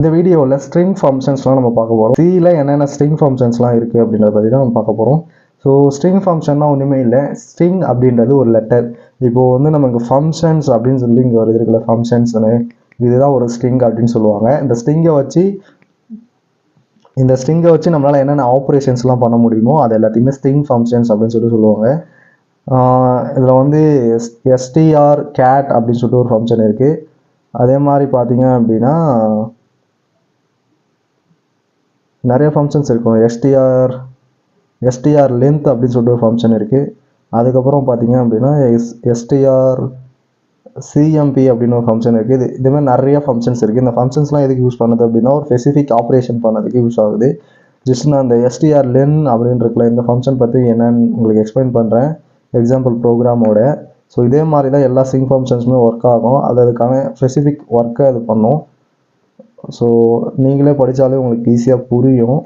இந்த வீடியோவில் ஸ்ட்ரிங் ஃபங்க்ஷன்ஸ்லாம் நம்ம பார்க்க போகிறோம் சியில் என்னென்ன ஸ்ட்ரிங் ஃபங்க்ஷன்ஸ்லாம் இருக்குது அப்படின்றத பற்றி தான் நம்ம பார்க்க போகிறோம் ஸோ ஸ்ட்ரிங் ஃபங்க்ஷன்னா ஒன்றுமே இல்லை. ஸ்ட்ரிங் அப்படின்றது ஒரு லெட்டர் இப்போது வந்து நமக்கு ஃபங்க்ஷன்ஸ் அப்படின்னு சொல்லி இங்கே ஒரு இருக்குல்ல ஃபங்க்ஷன்ஸ்னு இதுதான் ஒரு ஸ்ட்ரிங் அப்படின்னு சொல்லுவாங்க. இந்த ஸ்ட்ரிங்கை வச்சு இந்த ஸ்ட்ரிங்கை வச்சு நம்மளால் என்னென்ன ஆப்ரேஷன்ஸ்லாம் பண்ண முடியுமோ அது எல்லாத்தையுமே ஸ்ட்ரிங் ஃபங்க்ஷன்ஸ் அப்படின்னு சொல்லி சொல்லுவாங்க. இதில் வந்து எஸ்டிஆர் கேட் அப்படின்னு சொல்லிட்டு ஒரு ஃபங்க்ஷன் இருக்குது அதே மாதிரி பார்த்தீங்க அப்படின்னா நிறைய ஃபங்க்ஷன்ஸ் இருக்கும். எஸ்டிஆர் எஸ்டிஆர் லென்த் அப்படின்னு சொல்லிட்டு ஒரு ஃபங்க்ஷன் இருக்குது அதுக்கப்புறம் பார்த்தீங்க அப்படின்னா எஸ் எஸ்டிஆர் சிஎம்பி அப்படின்னு ஒரு ஃபங்க்ஷன் இருக்குது இது இது மாதிரி நிறைய ஃபங்க்ஷன்ஸ் இருக்குது இந்த ஃபங்க்ஷன்ஸ்லாம் எதுக்கு யூஸ் பண்ணுது அப்படின்னா ஒரு ஸ்பெசிஃபிக் ஆப்ரேஷன் பண்ணதுக்கு யூஸ் ஆகுது. ஜஸ்ட் நான் அந்த எஸ்டிஆர் லென் அப்படின்னு இந்த ஃபங்க்ஷன் பற்றி என்னன்னு உங்களுக்கு எக்ஸ்பிளைன் பண்ணுறேன் எக்ஸாம்பிள் ப்ரோக்ராமோட ஸோ இதே மாதிரி தான் எல்லா சிங் ஃபங்க்ஷன்ஸுமே ஒர்க் ஆகும். அது அதுக்கான ஸ்பெசிஃபிக் ஒர்க்கை அது பண்ணும். ஸோ நீங்களே படித்தாலே உங்களுக்கு ஈஸியாக புரியும்.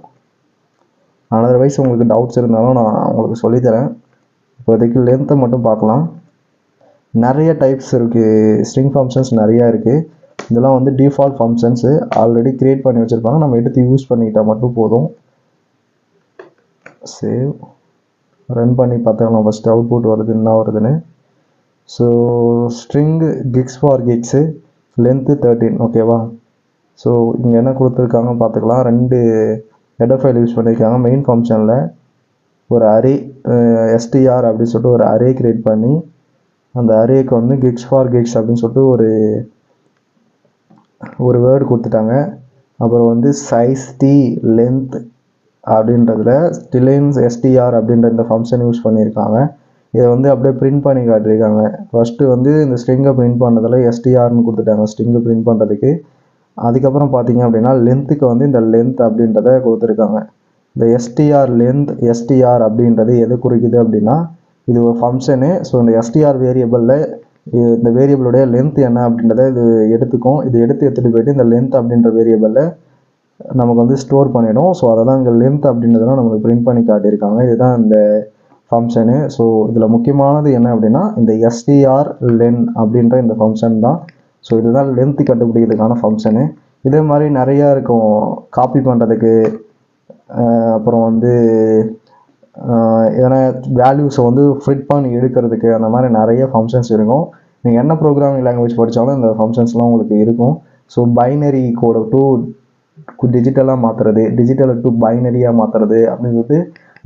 அதர்வைஸ் உங்களுக்கு டவுட்ஸ் இருந்தாலும் நான் உங்களுக்கு சொல்லித்தரேன். இப்போதைக்கு லென்த்தை மட்டும் பார்க்கலாம். நிறைய டைப்ஸ் இருக்குது ஸ்ட்ரிங் ஃபங்க்ஷன்ஸ் நிறையா இருக்குது இதெல்லாம் வந்து டிஃபால்ட் ஃபங்க்ஷன்ஸு ஆல்ரெடி க்ரியேட் பண்ணி வச்சுருப்பாங்க. நம்ம எடுத்து யூஸ் பண்ணிக்கிட்டால் மட்டும் போதும். சேவ் ரன் பண்ணி பார்த்துக்கலாம். ஃபஸ்ட்டு அவுட்புட் வருது என்ன வருதுன்னு. So string kicks for kicks length thirteen ஓகேவா ஸோ இங்கே என்ன கொடுத்துருக்காங்க பார்த்துக்கலாம். ரெண்டு ஹெட் ஃபைல் யூஸ் பண்ணியிருக்காங்க மெயின் ஃபங்க்ஷனில் ஒரு அரே எஸ்டிஆர் அப்படின்னு சொல்லிட்டு ஒரு அரே க்ரியேட் பண்ணி அந்த அரேக்கு வந்து கிக்ஸ் ஃபார் கிக்ஸ் அப்படின்னு சொல்லிட்டு ஒரு ஒரு வேர்டு கொடுத்துட்டாங்க. அப்புறம் வந்து சைஸ் டி லென்த் அப்படின்றதுல ஸ்டிலைன்ஸ் எஸ்டிஆர் அப்படின்ற இந்த ஃபங்க்ஷன் யூஸ் பண்ணியிருக்காங்க இதை வந்து அப்படியே பிரிண்ட் பண்ணி காட்டியிருக்காங்க. ஃபஸ்ட்டு வந்து இந்த ஸ்ட்ரிங்கை பிரிண்ட் பண்ணதில் எஸ்டிஆர்னு கொடுத்துட்டாங்க. ஸ்ட்ரிங்கை பிரிண்ட் பண்ணுறதுக்கு அதுக்கப்புறம் பார்த்தீங்க அப்படின்னா லென்த்துக்கு வந்து இந்த லென்த் அப்படின்றத கொடுத்துருக்காங்க. இந்த எஸ்டிஆர் லென்த் எஸ்டிஆர் அப்படின்றது எது குறிக்குது அப்படின்னா இது ஒரு ஃபங்க்ஷனு ஸோ இந்த எஸ்டிஆர் வேரியபிளில் இந்த வேரியபிளுடைய லென்த் என்ன அப்படின்றத இது எடுத்துக்கும். இது எடுத்து எடுத்துகிட்டு போயிட்டு இந்த லென்த் அப்படின்ற வேரியபிளில் நமக்கு வந்து ஸ்டோர் பண்ணிடும். ஸோ அதை தான் இங்கே லென்த் அப்படின்றதெல்லாம் நமக்கு பிரிண்ட் பண்ணி காட்டியிருக்காங்க. இதுதான் இந்த ஃபங்க்ஷனு ஸோ இதில் முக்கியமானது என்ன அப்படின்னா இந்த எஸ்டிஆர் லென் அப்படின்ற இந்த ஃபங்க்ஷன் தான் ஸோ இதுதான் லென்த்து கண்டுபிடிக்கிறதுக்கான ஃபங்க்ஷனு இதே மாதிரி நிறையா இருக்கும். காப்பி பண்ணுறதுக்கு அப்புறம் வந்து எதனா வேல்யூஸை வந்து ஃபிட் பண்ணி எடுக்கிறதுக்கு அந்த மாதிரி நிறைய ஃபங்க்ஷன்ஸ் இருக்கும். நீங்கள் என்ன ப்ரோக்ராமிங் லாங்குவேஜ் படித்தாலும் இந்த ஃபங்க்ஷன்ஸ்லாம் உங்களுக்கு இருக்கும். ஸோ பைனரி கோடை டூ டிஜிட்டலாக மாற்றுறது டிஜிட்டலை டு பைனரியாக மாற்றுறது அப்படின்னு சொல்லிட்டு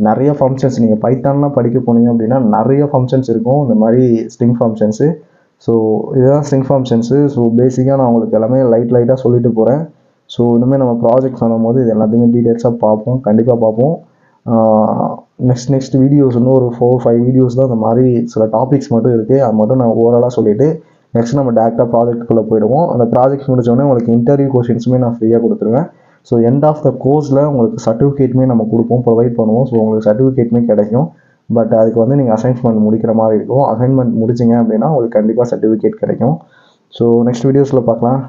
நிறைய ஃபங்க்ஷன்ஸ் நீங்கள் பைத்தான்லாம் படிக்க போனீங்க அப்படின்னா நிறைய ஃபங்க்ஷன்ஸ் இருக்கும். இந்த மாதிரி ஸ்ட்ரிங் ஃபங்க்ஷன்ஸு ஸோ இதுதான் ஸ்ட்ரிங் சென்ஸு ஸோ பேசிக்காக நான் உங்களுக்கு எல்லாமே லைட் லைட்டாக சொல்லிட்டு போகிறேன் ஸோ இனிமேல் நம்ம ப்ராஜெக்ட் பண்ணும்போது இது எல்லாத்தையுமே டீட்டெயில்ஸாக பார்ப்போம். கண்டிப்பாக பார்ப்போம். நெக்ஸ்ட் நெக்ஸ்ட் வீடியோஸ் இன்னும் ஒரு ஃபோர் ஃபைவ் வீடியோஸ் தான் இந்த மாதிரி சில டாபிக்ஸ் மட்டும் இருக்குது அது மட்டும் நான் ஓவராலாக சொல்லிவிட்டு நெக்ஸ்ட் நம்ம டேரெக்டாக ப்ராஜெக்ட்குள்ளே போயிடுவோம். அந்த ப்ராஜெக்ட் முடிச்சோடனே உங்களுக்கு இன்டர்வியூ கொஷின்ஸுமே நான் ஃப்ரீயாக கொடுத்துருவேன். ஸோ எண்ட் ஆஃப் த கோர்ஸில் உங்களுக்கு சர்டிஃபிகேட்டுமே நம்ம கொடுப்போம் ப்ரொவைட் பண்ணுவோம். ஸோ உங்களுக்கு சர்டிஃபிகேட்டுமே கிடைக்கும். பட் அதுக்கு வந்து நீங்கள் அசைன்மெண்ட் முடிக்கிற மாதிரி இருக்கும். அசைன்மெண்ட் முடிச்சிங்க அப்படின்னா உங்களுக்கு கண்டிப்பாக சர்டிஃபிகேட் கிடைக்கும். ஸோ நெக்ஸ்ட் வீடியோஸில் பார்க்கலாம்.